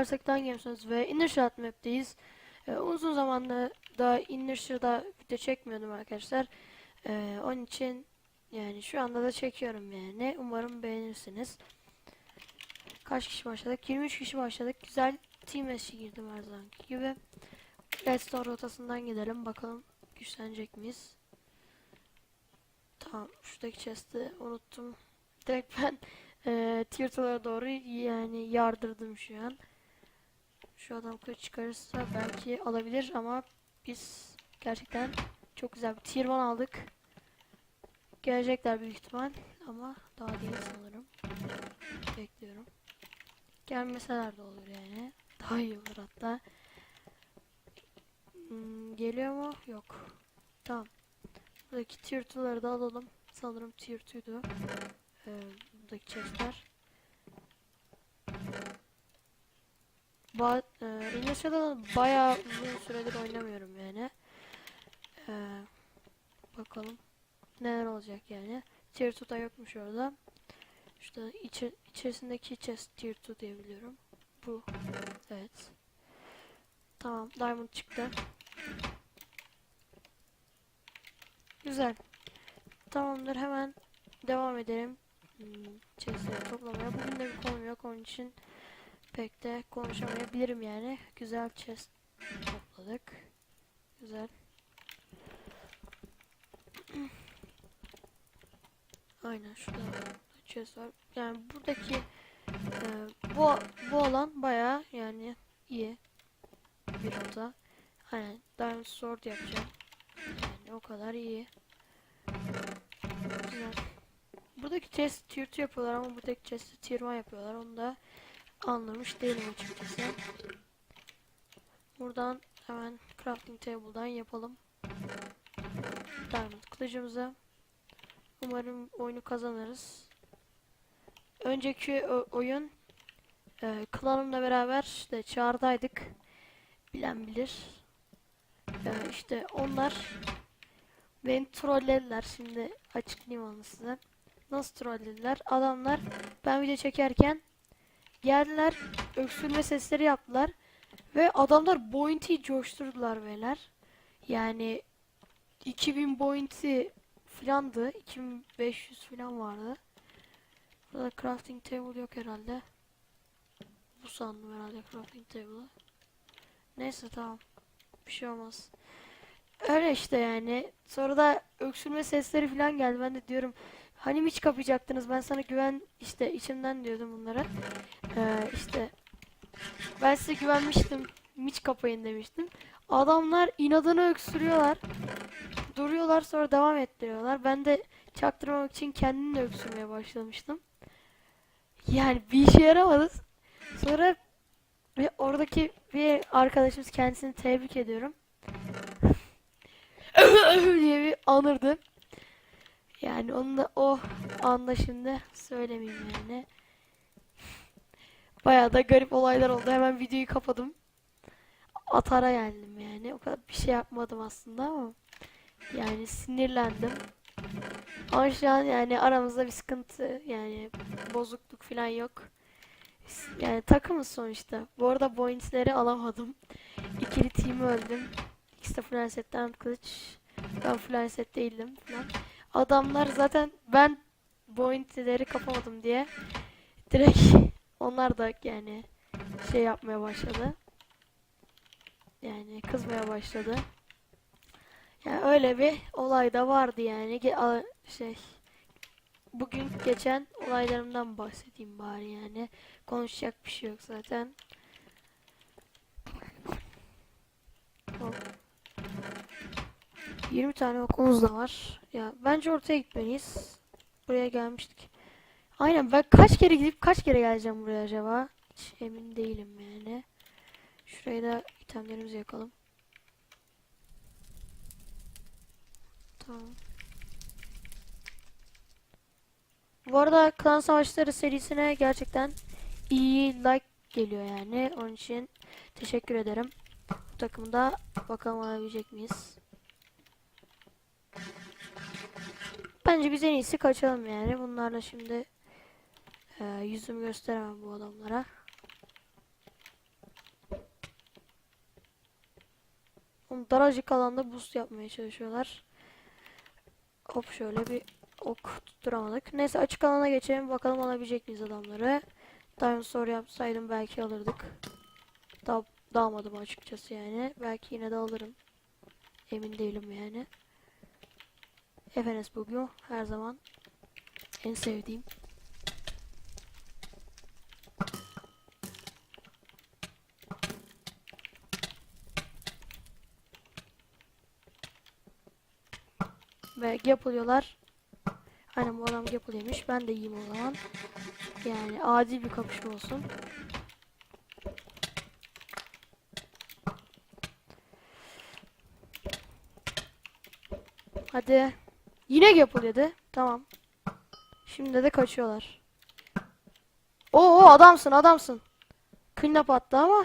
Seversek Games ve Innershot Map'teyiz. Ee, uzun zamandır da Innershot'da video çekmiyordum arkadaşlar. Ee, onun için yani şu anda da çekiyorum yani. Umarım beğenirsiniz. Kaç kişi başladık? 23 kişi başladık. Güzel team eşi girdim her zamanki gibi. Redstone rotasından gidelim. Bakalım güçlenecek miyiz? Tamam. Şuradaki chest'i unuttum. Direkt ben e, Turtle'a doğru yani yardırdım şu an. Şu adam kılıç çıkarırsa belki alabilir ama biz gerçekten çok güzel bir tier 1 aldık. Gelecekler büyük ihtimal ama daha değil sanırım. Bekliyorum. Gelmeseler de olur yani. Daha iyi olur hatta. Hmm, geliyor mu? Yok. Tamam. Buradaki tier 2'ları da alalım. Sanırım tier 2'ydu. Ee, buradaki chestler. Ba e, Initial'da bayağı uzun süredir oynamıyorum yani. Ee, bakalım neler olacak yani. Tier 2'da yokmuş orada. İşte içi, içerisindeki chest tier 2 diyebiliyorum. Bu. Evet. Tamam. Diamond çıktı. Güzel. Tamamdır. Hemen devam edelim. Hmm, chestleri toplamaya. Bugün de bir konum yok. Onun için pek de konuşamayabilirim yani. Güzel chest topladık. Güzel. Aynen şurada chest var. Yani buradaki e, bu bu alan bayağı yani iyi bir rota. Aynen Diamond Sword yapacağım. Yani o kadar iyi. Güzel. Buradaki chest tier 2 yapıyorlar ama buradaki chest'i tier 1 yapıyorlar. Onu da anlamış değilim açıkçası. Buradan hemen crafting table'dan yapalım. Diamond kılıcımıza. Umarım oyunu kazanırız. Önceki oyun e, klanımla beraber işte çağırdaydık. Bilen bilir. E, işte onlar beni trollediler. Şimdi açıklayayım onu size. Nasıl trollediler? Adamlar ben video çekerken geldiler öksürme sesleri yaptılar ve adamlar bounty'yi coşturdular beyler. Yani 2000 bounty filandı. 2500 filan vardı. Burada crafting table yok herhalde. Bu sandım herhalde crafting table'ı. Neyse tamam. Bir şey olmaz. Öyle işte yani. Sonra da öksürme sesleri falan geldi. Ben de diyorum hani hiç kapayacaktınız? Ben sana güven işte içimden diyordum bunlara. Ee, işte ben size güvenmiştim. Miç kapayın demiştim. Adamlar inadına öksürüyorlar. Duruyorlar sonra devam ettiriyorlar. Ben de çaktırmamak için kendim de öksürmeye başlamıştım. Yani bir işe yaramadı. Sonra ve oradaki bir arkadaşımız kendisini tebrik ediyorum. diye bir anırdı. Yani onu da o anda şimdi söylemeyeyim yani. Bayağı da garip olaylar oldu. Hemen videoyu kapadım. Atara geldim yani. O kadar bir şey yapmadım aslında ama yani sinirlendim. Ama şu an yani aramızda bir sıkıntı yani bozukluk falan yok. Yani takımız sonuçta. Bu arada pointleri alamadım. İkili team öldüm. İkisi de full setten kılıç. Ben full set değildim falan. Adamlar zaten ben pointleri kapamadım diye direkt onlar da yani şey yapmaya başladı. Yani kızmaya başladı. Yani öyle bir olay da vardı yani. Ge- şey bugün geçen olaylarımdan bahsedeyim bari yani. Konuşacak bir şey yok zaten. Hop. 20 tane okumuz da var. Ya bence ortaya gitmeliyiz. Buraya gelmiştik. Aynen ben kaç kere gidip kaç kere geleceğim buraya acaba? Hiç emin değilim yani. Şuraya da itemlerimizi yakalım. Tamam. Bu arada Klan Savaşları serisine gerçekten iyi like geliyor yani. Onun için teşekkür ederim. Bu takımda bakalım alabilecek miyiz? Bence biz en iyisi kaçalım yani. Bunlarla şimdi ee, yüzümü gösteremem bu adamlara. Daracık alanda boost yapmaya çalışıyorlar. Hop şöyle bir ok tutturamadık. Neyse açık alana geçelim. Bakalım alabilecek miyiz adamları. Dinosaur yapsaydım belki alırdık. Da dağmadım açıkçası yani. Belki yine de alırım. Emin değilim yani. FNS bugün her zaman en sevdiğim Ve yapılıyorlar. Aynen bu adam yapılıyormuş. Ben de yiyeyim o zaman. Yani adil bir kapışma olsun. Hadi. Yine yapılıyor de. Tamam. Şimdi de kaçıyorlar. Oo adamsın adamsın. Clean attı ama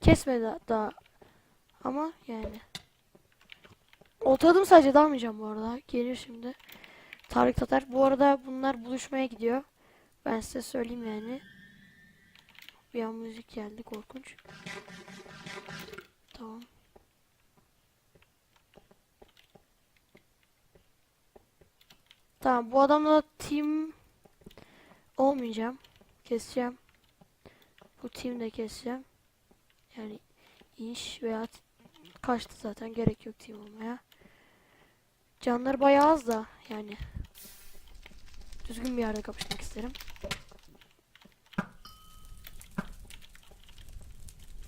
kesmedi daha. Ama yani. Otladım sadece dalmayacağım bu arada. Gelir şimdi. Tarık Tatar. Bu arada bunlar buluşmaya gidiyor. Ben size söyleyeyim yani. Bir an müzik geldi korkunç. Tamam. Tamam bu adamla team olmayacağım. Keseceğim. Bu team de keseceğim. Yani iş veya kaçtı zaten gerek yok team olmaya. Canları bayağı az da yani. Düzgün bir yerde kapışmak isterim.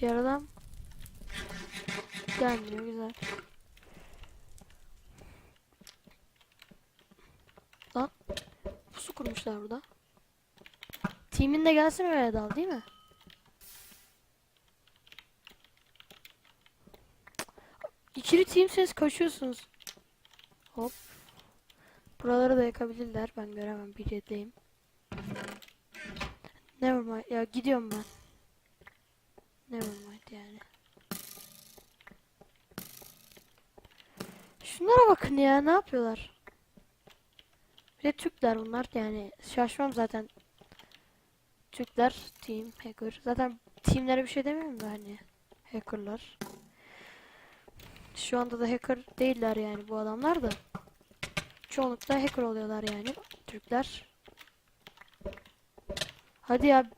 Diğer adam gelmiyor güzel. Lan pusu kurmuşlar burada. Team'in de gelsin öyle dal değil mi? İkili teamseniz kaçıyorsunuz. Hop. Buraları da yakabilirler. Ben göremem. Bir yerdeyim. Nevermind. Ya gidiyorum ben. Nevermind yani. Şunlara bakın ya. Ne yapıyorlar? Bir de Türkler bunlar. Yani şaşmam zaten. Türkler. Team. Hacker. Zaten teamlere bir şey demiyorum da hani. Hackerlar. Şu anda da hacker değiller yani bu adamlar da. Çoğunlukla hacker oluyorlar yani Türkler. Hadi ya.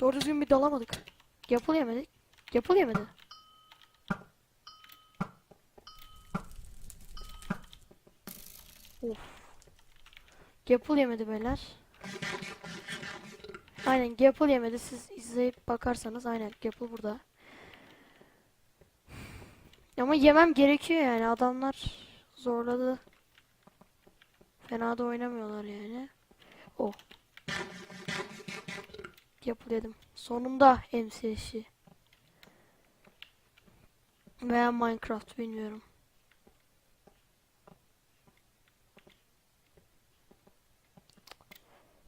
Doğru düzgün bir dalamadık. Yapıl yemedik. Yapıl yemedi. Of. Yapıl yemedi beyler. Aynen Gapple yemedi. Siz izleyip bakarsanız aynen Gapple burada. Ama yemem gerekiyor yani. Adamlar zorladı. Fena da oynamıyorlar yani. O. Yapı dedim. Sonunda MCS'i. Veya Minecraft bilmiyorum.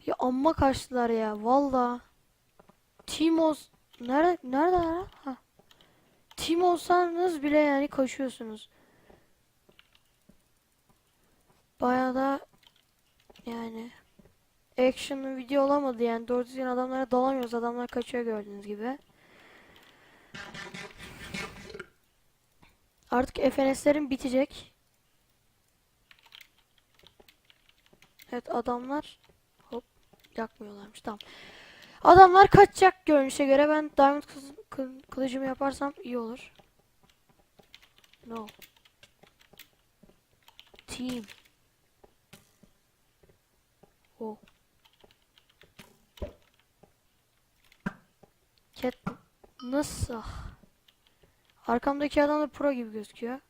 Ya amma kaçtılar ya valla. Timos nerede nerede ha? Tim olsanız bile yani koşuyorsunuz. Bayağı da yani action video olamadı yani doğru düzgün adamlara dalamıyoruz adamlar kaçıyor gördüğünüz gibi. Artık FNS'lerim bitecek. Evet adamlar hop yakmıyorlarmış tamam. Adamlar kaçacak görünüşe göre ben diamond kız- kı- kılıcımı yaparsam iyi olur. No. Team. Oh. Cat nasıl? Arkamdaki adam da pro gibi gözüküyor.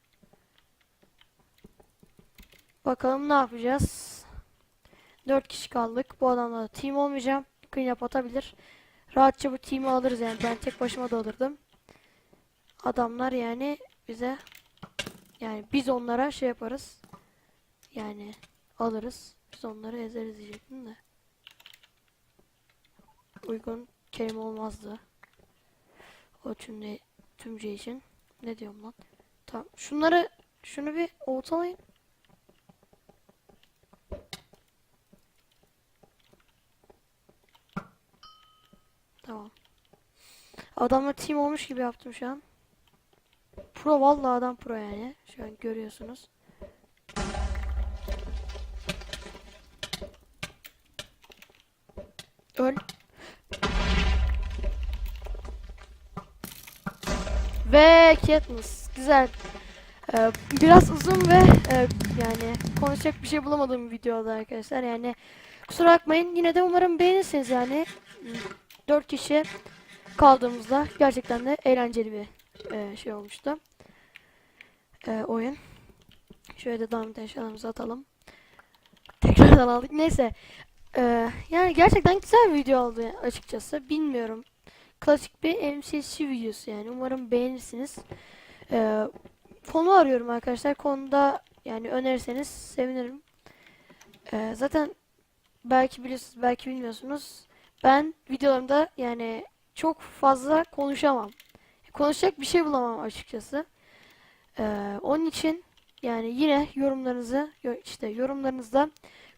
Bakalım ne yapacağız. 4 kişi kaldık. Bu adamla da team olmayacağım. Clean up atabilir. Rahatça bu team'i alırız yani. Ben tek başıma da alırdım. Adamlar yani bize yani biz onlara şey yaparız. Yani alırız. Biz onları ezeriz diyecektim de. Uygun kelime olmazdı. O cümle tümce için. Ne diyorum lan? Tamam. Şunları şunu bir ortalayın. Tamam. Adamla team olmuş gibi yaptım şu an. pro vallahi adam pro yani. Şu an görüyorsunuz. Öl. Ve Katniss. Güzel. Ee, biraz uzun ve e, yani konuşacak bir şey bulamadığım bir videoda arkadaşlar. Yani kusura bakmayın. Yine de umarım beğenirsiniz yani. 4 kişi kaldığımızda gerçekten de eğlenceli bir e, şey olmuştu. E, oyun. Şöyle de diamond eşyalarımızı atalım. Tekrardan aldık. Neyse. E, yani gerçekten güzel bir video oldu açıkçası. Bilmiyorum. Klasik bir MCC videosu yani. Umarım beğenirsiniz. E, konu arıyorum arkadaşlar. Konuda yani önerirseniz sevinirim. E, zaten belki biliyorsunuz belki bilmiyorsunuz. Ben videolarımda yani çok fazla konuşamam. Konuşacak bir şey bulamam açıkçası. Ee, onun için yani yine yorumlarınızı yo- işte yorumlarınızda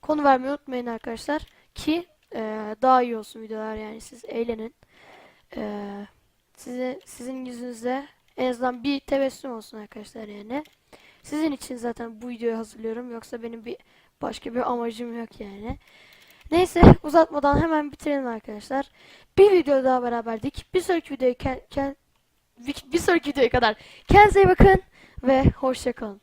konu vermeyi unutmayın arkadaşlar ki e, daha iyi olsun videolar yani siz eğlenin. Ee, size sizin yüzünüzde en azından bir tebessüm olsun arkadaşlar yani. Sizin için zaten bu videoyu hazırlıyorum yoksa benim bir başka bir amacım yok yani. Neyse uzatmadan hemen bitirelim arkadaşlar. Bir video daha beraberdik. Bir sonraki videoya ken- ken- bir, sonraki videoya kadar kendinize bakın ve hoşça kalın.